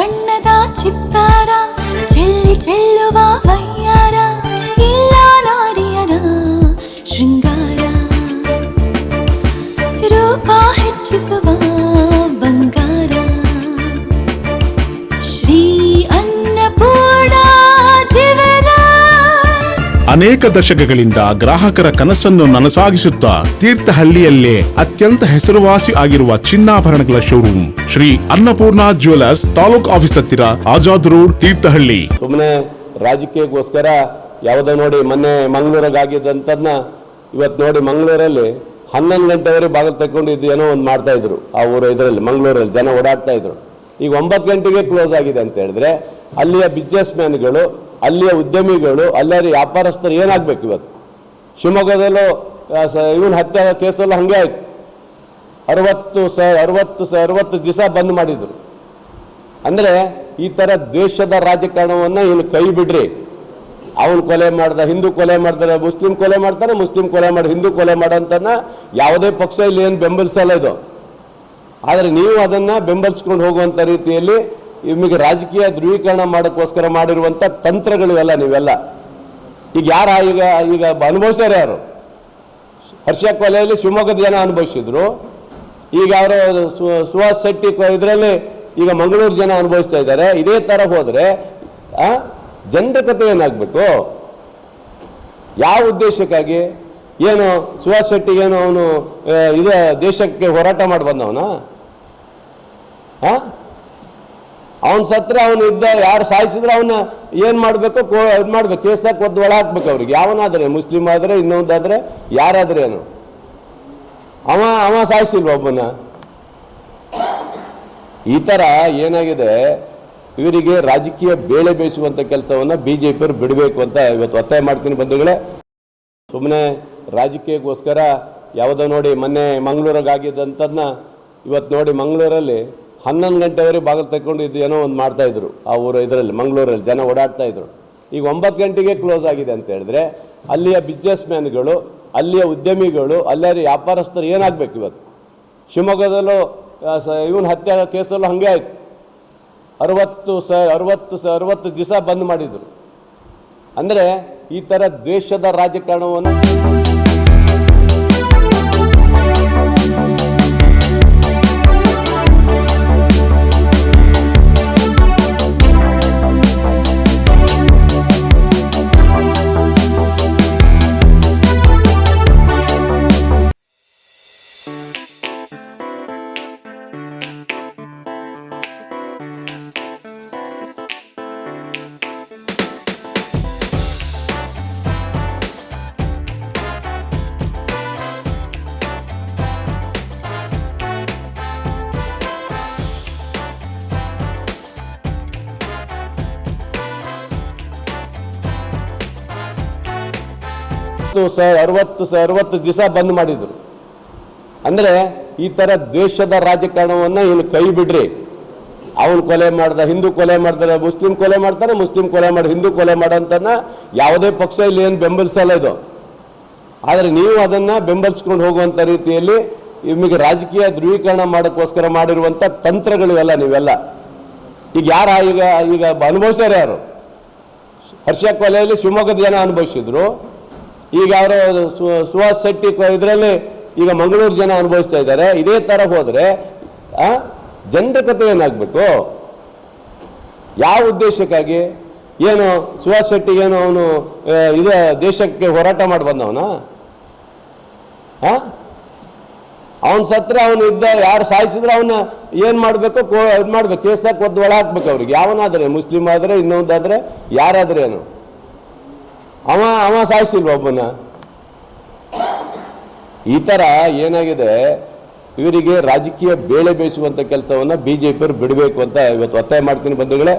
ಬಣ್ಣದ ಚಿತ್ತಾರ ಚೆಲ್ಲಿ ಚೆಲ್ಲುವ ವಯ್ಯಾರ ಇಲ್ಲ ನಾರಿಯರ ಶೃಂಗಾರ ರೂಪ ಹೆಚ್ಚಿಸುವ ಅನೇಕ ದಶಕಗಳಿಂದ ಗ್ರಾಹಕರ ಕನಸನ್ನು ನನಸಾಗಿಸುತ್ತಾ ತೀರ್ಥಹಳ್ಳಿಯಲ್ಲೇ ಅತ್ಯಂತ ಹೆಸರುವಾಸಿ ಆಗಿರುವ ಚಿನ್ನಾಭರಣಗಳ showroom Shri Annapurna jewellers taluk office ಹತ್ತಿರ ಆಜಾದ್ ರೋಡ್, ತೀರ್ಥಹಳ್ಳಿ. ಸುಮ್ಮನೆ ರಾಜಕೀಯಕ್ಕೋಸ್ಕರ ಯಾವುದೋ ನೋಡಿ ಮೊನ್ನೆ ಮಂಗಳೂರಾಗ ಆಗಿದ್ದಂಥದ್ದನ್ನ ಇವತ್ತು ನೋಡಿ ಮಂಗಳೂರಲ್ಲಿ ಹನ್ನೊಂದು ಗಂಟೆವರೆಗೆ ಬಾಗಿಲು ಇದು ಏನೋ ಒಂದು ಮಾಡ್ತಾ ಇದ್ರು ಆ ಊರು ಇದರಲ್ಲಿ, ಮಂಗಳೂರಲ್ಲಿ ಜನ ಓಡಾಡ್ತಾ ಇದ್ರು. ಈಗ ಒಂಬತ್ತು ಗಂಟೆಗೆ ಕ್ಲೋಸ್ ಆಗಿದೆ ಅಂತ ಹೇಳಿದ್ರೆ ಅಲ್ಲಿಯ ಬಿಸ್ನೆಸ್ ಮ್ಯಾನ್ಗಳು ಅಲ್ಲಿಯ ಉದ್ಯಮಿಗಳು ಅಲ್ಲಿಯ ವ್ಯಾಪಾರಸ್ಥರು ಏನಾಗಬೇಕು ಇವತ್ತು? ಶಿವಮೊಗ್ಗದಲ್ಲೂ ಇವನ್ ಹತ್ಯೆ ಕೇಸಲ್ಲೂ ಹಾಗೆ ಆಯ್ತು. ಅರವತ್ತು ಸ ಅರವತ್ತು ಸ, ಅರವತ್ತು ದಿವಸ ಬಂದ್ ಮಾಡಿದರು. ಅಂದರೆ ಈ ಥರ ದ್ವೇಷದ ರಾಜಕಾರಣವನ್ನು ಇನ್ನು ಕೈ ಬಿಡ್ರಿ. ಅವನು ಕೊಲೆ ಮಾಡ್ದ, ಹಿಂದೂ ಕೊಲೆ ಮಾಡ್ತಾರೆ, ಮುಸ್ಲಿಂ ಕೊಲೆ ಮಾಡ್ತಾನೆ ಮುಸ್ಲಿಂ ಕೊಲೆ ಮಾಡಿ, ಹಿಂದೂ ಕೊಲೆ ಮಾಡೋಂತನ್ನ ಯಾವುದೇ ಪಕ್ಷ ಇಲ್ಲಿ ಏನು ಬೆಂಬಲಿಸಲ್ಲ ಇದು. ಆದರೆ ನೀವು ಅದನ್ನು ಬೆಂಬಲಿಸ್ಕೊಂಡು ಹೋಗುವಂಥ ರೀತಿಯಲ್ಲಿ ನಿಮಗೆ ರಾಜಕೀಯ ಧ್ರುವೀಕರಣ ಮಾಡೋಕ್ಕೋಸ್ಕರ ಮಾಡಿರುವಂಥ ತಂತ್ರಗಳು ಇವೆಲ್ಲ ನೀವೆಲ್ಲ. ಈಗ ಯಾರ ಈಗ ಈಗ ಅನುಭವಿಸ್ತಾರೆ ಯಾರು? ಹರ್ಷ ಕೊಲೆಯಲ್ಲಿ ಶಿವಮೊಗ್ಗದ ಜನ ಅನುಭವಿಸಿದ್ರು. ಈಗ ಅವರು ಸುಹಾಸ್ ಶೆಟ್ಟಿ ಇದರಲ್ಲಿ ಈಗ ಮಂಗಳೂರು ಜನ ಅನುಭವಿಸ್ತಾ ಇದ್ದಾರೆ. ಇದೇ ಥರ ಹೋದರೆ ಜನರ ಕಥೆ ಏನಾಗಬೇಕು? ಯಾವ ಉದ್ದೇಶಕ್ಕಾಗಿ? ಏನು, ಸುಹಾಸ್ ಶೆಟ್ಟಿಗೇನು ಅವನು ಇದೇ ದೇಶಕ್ಕೆ ಹೋರಾಟ ಮಾಡಿ ಬಂದವನ? ಅವನ್ ಸತ್ರ ಅವನು ಇದ್ದ, ಯಾರು ಸಾಯಿಸಿದ್ರೆ ಅವನ್ನ ಏನ್ ಮಾಡ್ಬೇಕು ಇದು ಮಾಡ್ಬೇಕು ಕೇಸಾಗ ಒದ್ದು ಒಳ ಹಾಕ್ಬೇಕು ಅವ್ರಿಗೆ. ಯಾವನಾದ್ರೆ ಮುಸ್ಲಿಂ ಆದ್ರೆ, ಇನ್ನೊಂದಾದ್ರೆ, ಯಾರಾದ್ರೆ ಏನು? ಅವ ಅವ ಸಾಯಿಸಿಲ್ವ ಒಬ್ಬನ? ಈ ತರ ಏನಾಗಿದೆ? ಇವರಿಗೆ ರಾಜಕೀಯ ಬೇಳೆ ಬೇಯಿಸುವಂತ ಕೆಲಸವನ್ನ ಬಿಜೆಪಿಯವರು ಬಿಡಬೇಕು ಅಂತ ಇವತ್ತು ಒತ್ತಾಯ ಮಾಡ್ತೀನಿ ಬಂಧುಗಳೇ. ಸುಮ್ಮನೆ ರಾಜಕೀಯಕ್ಕೋಸ್ಕರ ಯಾವುದೋ ನೋಡಿ ಮೊನ್ನೆ ಮಂಗಳೂರಾಗ ಆಗಿದ್ದಂಥದ್ದನ್ನ ಇವತ್ತು ನೋಡಿ ಮಂಗಳೂರಲ್ಲಿ ಹನ್ನೊಂದು ಗಂಟೆವರೆಗೆ ಬಾಗಿಲು ತಗೊಂಡಿದ್ದು ಏನೋ ಒಂದು ಮಾಡ್ತಾ ಇದ್ರು ಆ ಊರು ಇದರಲ್ಲಿ, ಮಂಗಳೂರಲ್ಲಿ, ಜನ ಓಡಾಡ್ತಾ ಇದ್ರು. ಈಗ ಒಂಬತ್ತು ಗಂಟೆಗೆ ಕ್ಲೋಸ್ ಆಗಿದೆ ಅಂತ ಹೇಳಿದ್ರೆ, ಅಲ್ಲಿಯ ಬಿಸ್ನೆಸ್ ಮ್ಯಾನ್ಗಳು ಅಲ್ಲಿಯ ಉದ್ಯಮಿಗಳು, ಅಲ್ಲಿಯ ವ್ಯಾಪಾರಸ್ಥರು ಏನಾಗಬೇಕು ಇವತ್ತು? ಶಿವಮೊಗ್ಗದಲ್ಲೂ ಇವನ್ ಹತ್ಯೆ ಕೇಸಲ್ಲೂ ಹಾಗೆ ಆಯ್ತು. ಅರವತ್ತು ಸ ಅರವತ್ತು ಸ, ಅರವತ್ತು ದಿವಸ ಬಂದ್ ಮಾಡಿದರು. ಅಂದರೆ ಈ ಥರ ದ್ವೇಷದ ರಾಜಕಾರಣವನ್ನು ಸ ಅರವತ್ತು ಸ ಅರವತ್ತು ದಿವಸ ಬಂದ್ ಮಾಡಿದ್ರು. ಅಂದ್ರೆ ಈ ಥರ ದ್ವೇಷದ ರಾಜಕಾರಣವನ್ನ ಇನ್ನು ಕೈ ಬಿಡ್ರಿ. ಅವನು ಕೊಲೆ ಮಾಡ್ದ, ಹಿಂದೂ ಕೊಲೆ ಮಾಡ್ತಾರೆ, ಮುಸ್ಲಿಂ ಕೊಲೆ ಮಾಡ್ತಾರೆ, ಮುಸ್ಲಿಂ ಕೊಲೆ ಮಾಡಿ, ಹಿಂದೂ ಕೊಲೆ ಮಾಡೋಂತನ್ನ ಯಾವುದೇ ಪಕ್ಷ ಇಲ್ಲಿ ಏನು ಬೆಂಬಲಿಸಲ್ಲ ಇದು. ಆದರೆ ನೀವು ಅದನ್ನ ಬೆಂಬಲಿಸ್ಕೊಂಡು ಹೋಗುವಂಥ ರೀತಿಯಲ್ಲಿ ನಿಮಗೆ ರಾಜಕೀಯ ಧ್ರುವೀಕರಣ ಮಾಡೋಕ್ಕೋಸ್ಕರ ಮಾಡಿರುವಂತ ತಂತ್ರಗಳು ಇವೆಲ್ಲ ನೀವೆಲ್ಲ. ಈಗ ಯಾರ ಈಗ ಈಗ ಅನುಭವಿಸ್ಯಾರ ಯಾರು? ಹರ್ಷ ಕೊಲೆಯಲ್ಲಿ ಶಿವಮೊಗ್ಗದ ಜನ ಅನುಭವಿಸಿದ್ರು. ಈಗ ಅವರು ಸುಹಾಸ್ ಶೆಟ್ಟಿ ಇದರಲ್ಲಿ ಈಗ ಮಂಗಳೂರು ಜನ ಅನುಭವಿಸ್ತಾ ಇದ್ದಾರೆ. ಇದೇ ಥರ ಹೋದ್ರೆ ಜನರ ಕಥೆ ಏನಾಗ್ಬೇಕು? ಯಾವ ಉದ್ದೇಶಕ್ಕಾಗಿ? ಏನು, ಸುಹಾಸ್ ಶೆಟ್ಟಿ ಏನು ಅವನು ಇದು ದೇಶಕ್ಕೆ ಹೋರಾಟ ಮಾಡಿ ಬಂದವನ? ಅವನು ಸತ್ರ ಅವನು ಇದ್ದ, ಯಾರು ಸಾಯಿಸಿದ್ರೆ ಅವನ್ನ ಏನ್ ಮಾಡ್ಬೇಕು? ಇದು ಮಾಡ್ಬೇಕು. ಕೇಸಾಕ್ ಒದ್ದು ಒಳ ಹಾಕ್ಬೇಕು ಅವ್ರಿಗೆ. ಯಾವನಾದ್ರೆ ಮುಸ್ಲಿಂ ಆದ್ರೆ, ಇನ್ನೊಂದಾದ್ರೆ, ಯಾರಾದ್ರೆ ಏನು? ಅವ ಅವ ಸಾಯಿಸಿಲ್ವ ಒಬ್ಬನ? ಈ ಥರ ಏನಾಗಿದೆ? ಇವರಿಗೆ ರಾಜಕೀಯ ಬೇಳೆ ಬೇಯಿಸುವಂತ ಕೆಲಸವನ್ನ ಬಿಜೆಪಿಯವರು ಬಿಡಬೇಕು ಅಂತ ಇವತ್ತು ಒತ್ತಾಯ ಮಾಡ್ತೀನಿ ಬಂಧುಗಳೇ.